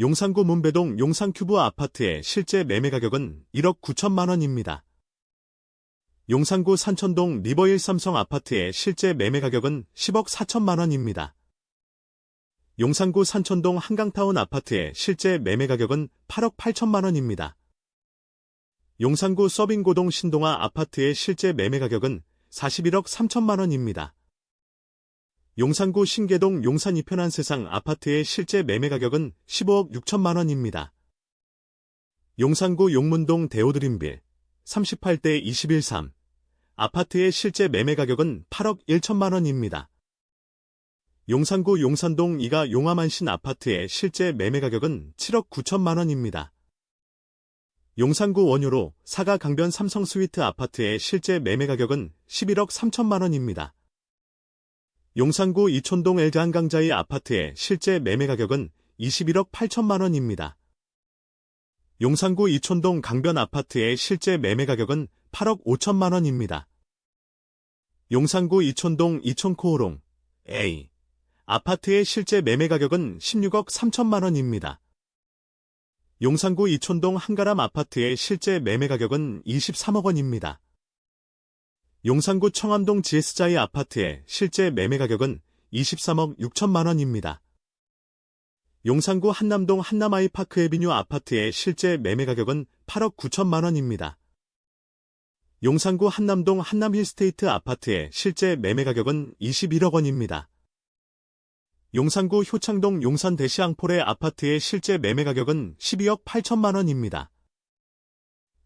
용산구 문배동 용산큐브 아파트의 실제 매매 가격은 1억 9천만 원입니다. 용산구 산천동 리버일 삼성 아파트의 실제 매매 가격은 10억 4천만 원입니다. 용산구 산천동 한강타운 아파트의 실제 매매 가격은 8억 8천만 원입니다. 용산구 서빙고동 신동아 아파트의 실제 매매 가격은 41억 3천만 원입니다. 용산구 신계동 용산 이편한 세상 아파트의 실제 매매 가격은 15억 6천만 원입니다. 용산구 용문동 대오드림빌 38대 213 아파트의 실제 매매 가격은 8억 1천만 원입니다. 용산구 용산동 이가 용화만신 아파트의 실제 매매 가격은 7억 9천만 원입니다. 용산구 원효로 사가 강변 삼성 스위트 아파트의 실제 매매 가격은 11억 3천만 원입니다. 용산구 이촌동 엘드 한강자이 아파트의 실제 매매 가격은 21억 8천만 원입니다. 용산구 이촌동 강변 아파트의 실제 매매 가격은 8억 5천만 원입니다. 용산구 이촌동 이촌코오롱 A 아파트의 실제 매매 가격은 16억 3천만 원입니다. 용산구 이촌동 한가람 아파트의 실제 매매 가격은 23억 원입니다. 용산구 청암동 GS자이 아파트의 실제 매매 가격은 23억 6천만 원입니다. 용산구 한남동 한남아이파크 에비뉴 아파트의 실제 매매 가격은 8억 9천만 원입니다. 용산구 한남동 한남힐스테이트 아파트의 실제 매매 가격은 21억 원입니다. 용산구 효창동 용산대시앙폴의 아파트의 실제 매매 가격은 12억 8천만 원입니다.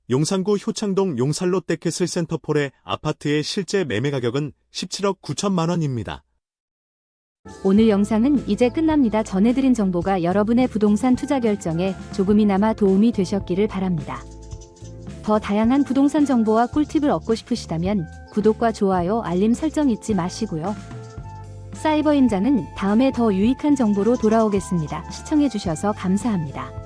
용산구 효창동 용산롯데캐슬 센터폴의 아파트의 실제 매매 가격은 17억 9천만 원입니다. 오늘 영상은 이제 끝납니다. 전해드린 정보가 여러분의 부동산 투자 결정에 조금이나마 도움이 되셨기를 바랍니다. 더 다양한 부동산 정보와 꿀팁을 얻고 싶으시다면 구독과 좋아요, 알림 설정 잊지 마시고요. 사이버 임장은 다음에 더 유익한 정보로 돌아오겠습니다. 시청해주셔서 감사합니다.